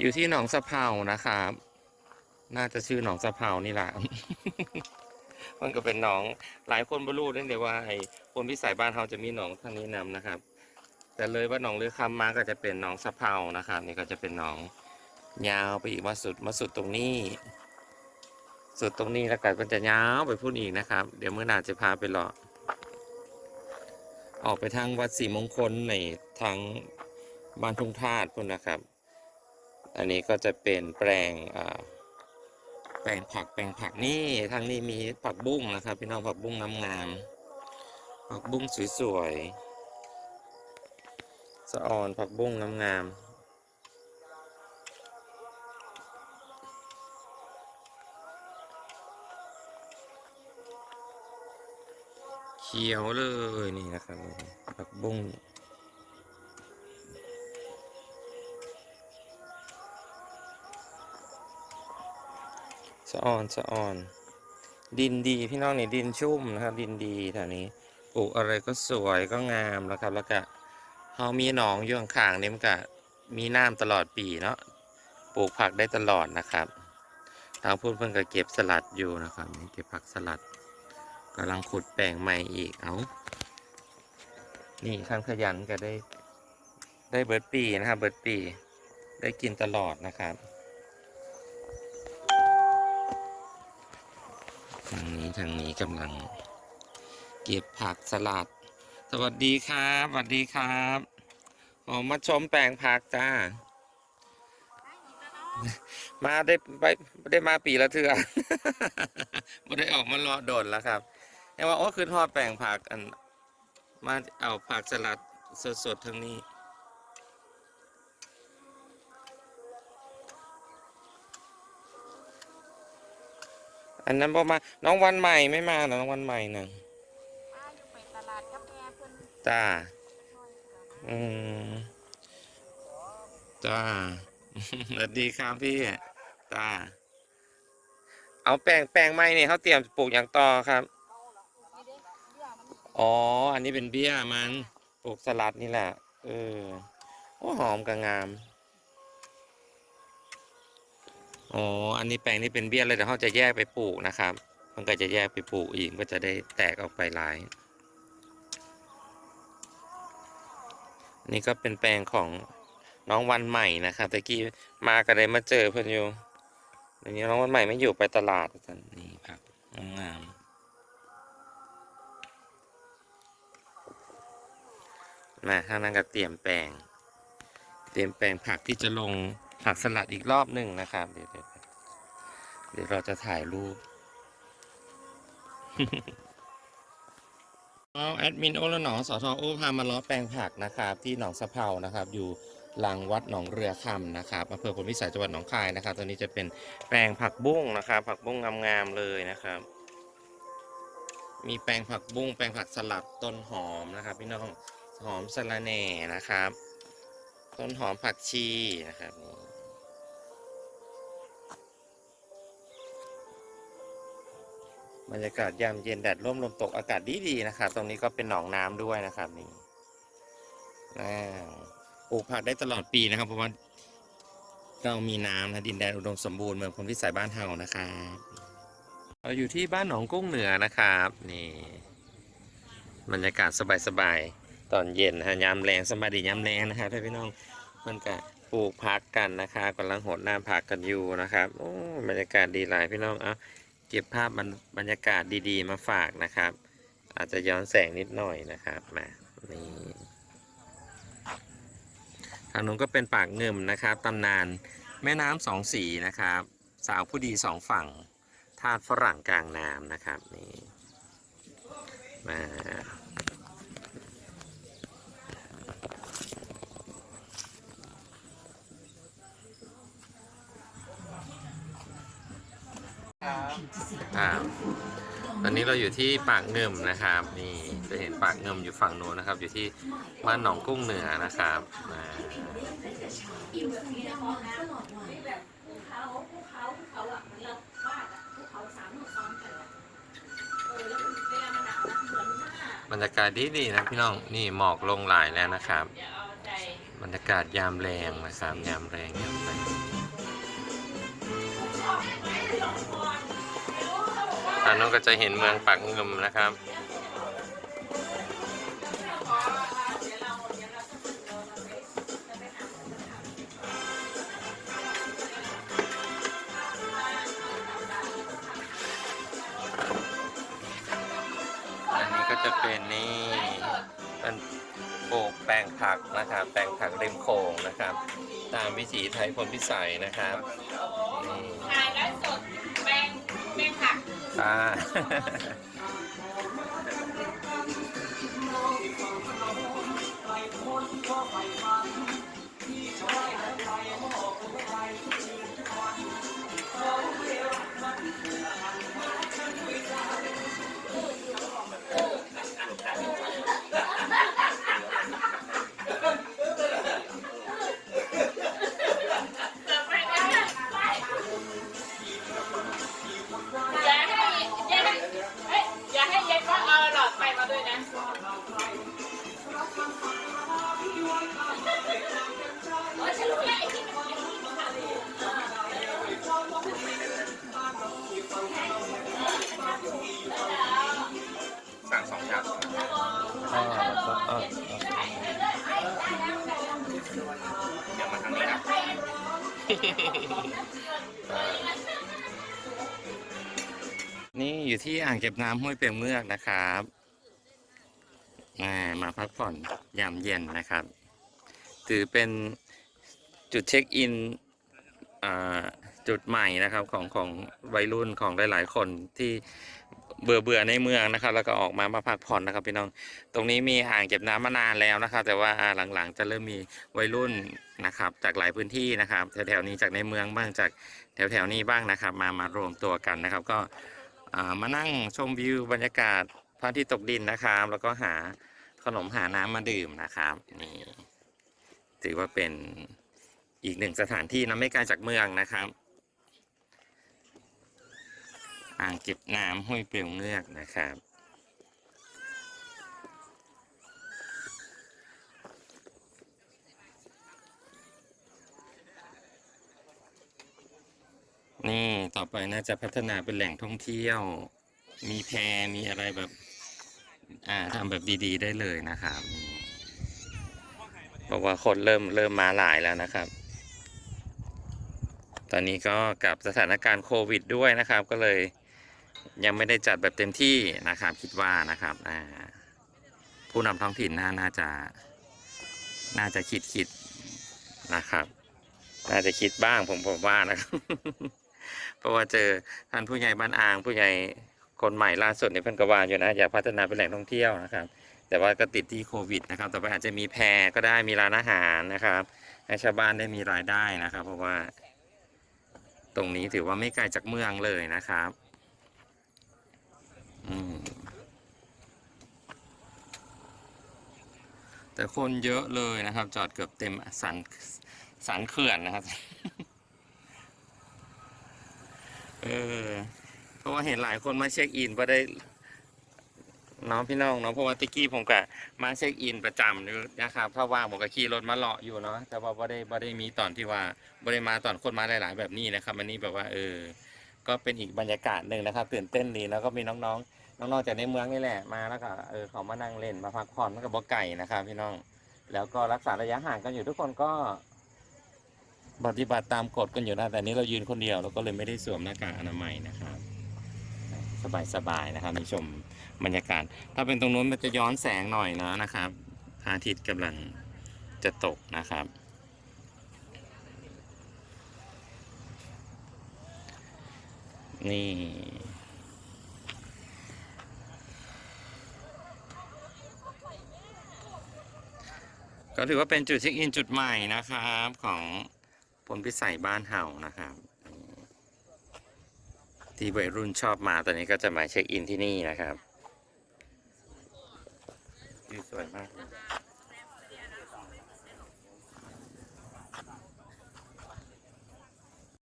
อยู่ที่หนองสะเพานะครับ น่าจะชื่อหนองสะเพานี่แหละมันก็เป็นหนองหลายคนบรรลุนั่นเดียวว่าไอ้คนพิสัยบ้านเราจะมีหนองทางนี้นำนะครับ แต่เลยว่าหนองเลือคำมาก็จะเป็นหนองสะเพานะครับนี่ก็จะเป็นหนอง ยาวไปอีกมาสุดมาสุดตรงนี้ สุดตรงนี้แล้วก็มันจะยาวไปพูดอีกนะครับ เดี๋ยวเมื่อหนาจะพาไปเลาะออกไปทางวัดศรีมงคลในทางบ้านทุ่งธาตุพุ่นนะครับ อันนี้ก็จะเป็นแปลงแปลงผักแปลงผักนี่ทางนี้มีผักบุ้งนะครับ พี่น้องผักบุ้งงามๆผักบุ้งสวยๆสะออนผักบุ้งงามๆเขียวเลยนี่นะครับผักบุ้งะออนสะออน ดินดีพี่น้องนี่ดินชุ่มนะครับ ดินดีแถวนี้ปลูกอะไรก็สวยก็งามแล้วครับ แล้วก็เขามีหนองอยู่ข้างๆนี่มันก็มีน้ำตลอดปีเนาะปลูกผักได้ตลอดนะครับทางพูดเพิ่งก็เก็บสลัดอยู่นะครับนี่เก็บผักสลัดกำลังขุดแปลงใหม่อีกเอานี่ข้างขยันก็ได้ได้เบิร์ดปีนะครับเบิร์ดปีได้กินตลอดนะครับ ทางนี้ทางนี้กำลัง เก็บผักสลัด สวัสดีครับสวัสดีครับออมาชมแปลงผักจ้า มาได้ไปได้มาปีละเทือไม่ได้ออกมารอโดดแล้วครับแต่ว่าโอ้คือทอดแปลงผักอัน มาเอาผักสลัดสดๆทางนี้ อันนั้นพอมาน้องวันใหม่ไม่มาเหรอน้องวันใหม่น่ะป้าอยู่ไปตลาดกับแม่เพิ่นจ้าน้อยกว่าอืมจ้าสวัสดีครับพี่จ้าเอาแปลงแปลงไม้เนี่ยเขาเตรียมปลูกอย่างต่อครับ อ๋อ อันนี้เป็นเบี้ยมันปลูกสลัดนี่แหละ เออโอ้หอมกับงาม อ๋อ อันนี้แปลงนี้เป็นเบี้ยเลยเดี๋ยวเขาจะแยกไปปลูกนะครับ มันก็จะแยกไปปลูกอีกก็จะได้แตกออกไปหลาย นี่ก็เป็นแปลงของน้องวันใหม่นะครับตะกี้มาก็เลยมาเจอเพื่อนอยู่อันนี้น้องวันใหม่ไม่อยู่ไปตลาดกันนี่ครับงามๆมาทางนั้นก็เตรียมแปลง เตรียมแปลงผักที่จะลง ผักสลัดอีกรอบหนึ่งนะครับเดี๋ยวเดี๋ยวเราจะถ่ายรูปเอาแอดมินโอละหนองสอทอโอพามาล้อแปลงผักนะครับ ที่หนองสะเพานะครับ อยู่หลังวัดหนองเรือคำนะครับอำเภอพลพิสัยจังหวัดหนองคายนะครับ ตัวนี้จะเป็นแปลงผักบุ้งนะครับ ผักบุ้งงามๆเลยนะครับ มีแปลงผักบุ้งแปลงผักสลัดต้นหอมนะครับ พี่น้องหอมสะระแหน่นะครับ ต้นหอมผักชีนะครับนี่ บรรยากาศยามเย็นแดดร่มลมตกอากาศดีๆนะครับ ตรงนี้ก็เป็นหนองน้ำด้วยนะครับนี่อ่าปลูกผักได้ตลอดปีนะครับ เพราะว่าเรามีน้ำนะดินแดนอุดมสมบูรณ์เมืองพลพิสัยบ้านเฮานะครับเราอยู่ที่บ้านหนองกุ้งเหนือนะครับนี่บรรยากาศสบายๆตอนเย็นนะฮะยามแรงสบายดียามแรงนะครับพี่น้องมันก็ปลูกผักกันนะครับกำลังโหดน้ำผักกันอยู่นะครับโอ้บรรยากาศดีหลายพี่น้องเอา เก็บภาพบรรบรรยากาศดีๆ มาฝากนะครับ อาจจะย้อนแสงนิดหน่อยนะครับมานี่ทางนู้นก็เป็นปากเงิมนะครับตำนานแม่น้ำสองสีนะครับ สาวผู้ดีสองฝั่งทาสฝรั่งกลางน้ำนะครับนี่มา อ่าตอนนี้เราอยู่ที่ปากเงิมนะครับ นี่จะเห็นปากเงิมอยู่ฝั่งโน้นนะครับ อยู่ที่บ้านหนองกุ้งเหนือนะครับอ่าบรรยากาศดีดีนะพี่น้องนี่หมอกลงหลายแล้วนะครับ บรรยากาศยามแรงนะครับยามแรงยามแรง อันนู้นก็จะเห็นเมืองปักงึมนะครับ อันนี้ก็จะเป็นนี่เป็นปลูกแปลงผักนะครับ แปลงผักริมโขงนะครับ ตามวิถีไทยพลพิสัยนะครับนี่ถ่ายแล้วสดแมงแมงผักอ่าอย่า สั่งสองอย่างอ๋อเออเดี๋ยวมาทางนี้นะนี่อยู่ที่อ่างเก็บน้ำห้วยเปียงเมือกนะครับ มามาพักผ่อนยามเย็นนะครับ ถือเป็นจุดเช็คอินจุดใหม่นะครับของของวัยรุ่นของหลาย ๆ คนที่เบื่อเบื่อในเมืองนะครับ แล้วก็ออกมามาพักผ่อนนะครับพี่น้อง ตรงนี้มีอ่างเก็บน้ำมานานแล้วนะครับ แต่ว่าหลังๆ จะเริ่มมีวัยรุ่นนะครับ จากหลายพื้นที่นะครับแถวๆนี้จากในเมืองบ้างจากแถวๆนี้บ้างนะครับ มามารวมตัวกันนะครับ ก็มานั่งชมวิวบรรยากาศ พระอาทิตย์ตกดินนะครับ แล้วก็หาขนมหาน้ำมาดื่มนะครับนี่ถือว่าเป็นอีกหนึ่งสถานที่นะไม่ไกลจากเมืองนะครับอ่างเก็บน้ำห้วยเปียงเงือกนะครับ นี่ต่อไปน่าจะพัฒนาเป็นแหล่งท่องเที่ยว มีแพมีอะไรแบบ อ่าทำแบบดีๆได้เลยนะครับเพราะว่าคนเริ่มเริ่มมาหลายแล้วนะครับ ตอนนี้ก็กับสถานการณ์โควิดด้วยนะครับ ก็เลยยังไม่ได้จัดแบบเต็มที่นะครับ คิดว่านะครับอ่าผู้นำท้องถิ่นน่าน่าจะน่าจะคิดคิดนะครับ น่าจะคิดบ้างผมผมว่านะครับ เพราะว่าเจอท่านผู้ใหญ่บ้านอ่างผู้ใหญ่ คนใหม่ล่าสุดในเพิ่นกว่าอยู่นะ อยากพัฒนาเป็นแหล่งท่องเที่ยวนะครับ แต่ว่าก็ติดที่โควิดนะครับ ต่อไปอาจจะมีแพรก็ได้มีร้านอาหารนะครับให้ชาวบ้านได้มีรายได้นะครับ เพราะว่า ตรงนี้ถือว่าไม่ไกลจากเมืองเลยนะครับ อืมแต่คนเยอะเลยนะครับ จอดเกือบเต็มสันสันเขื่อนนะครับ เออ ราะว่าเห็นหลายคนมาเช็คอินว่าได้น้องพี่น้องเนาะเพราะว่าติกกี้ผมกะมาเช็คอินประจำอยู่นะครับถ้าว่างผมก็ขี่รถมาเลาะอยู่เนาะแต่ว่าไ่ได้บ่ได้มีตอนที่ว่าบ่ได้มาตอนคนมาหลาย ๆ แบบนี้นะครับอันนี้แบบว่าเออ ก็เป็นอีกบรรยากาศหนึ่งนะครับตื่นเต้นดีแล้วก็มีน้องๆน้องๆจากในเมืองนี่แหละมาแล้วก็เออเขามานั่งเล่นมาพักผ่อนกับบ่ไก่นะครับ พี่น้อง แล้วก็รักษาระยะห่างกันอยู่ทุกคนก็ปฏิบัติตามกฎกันอยู่นะแต่นี้เรายืนคนเดียวเราก็เลยไม่ได้สวมหน้ากากอนามัยนะครับ สบายๆนะครับมีชมบรรยากาศ ถ้าเป็นตรงนู้นมันจะย้อนแสงหน่อยนะนะครับพระอาทิตย์กำลังจะตกนะครับ นี่ก็ถือว่าเป็นจุดเช็คอินจุดใหม่นะครับ ของพลพิสัยบ้านเห่านะครับ ที่วัยรุ่นชอบมาตอนนี้ก็จะมาเช็คอินที่นี่นะครับวิวสวยมากเลย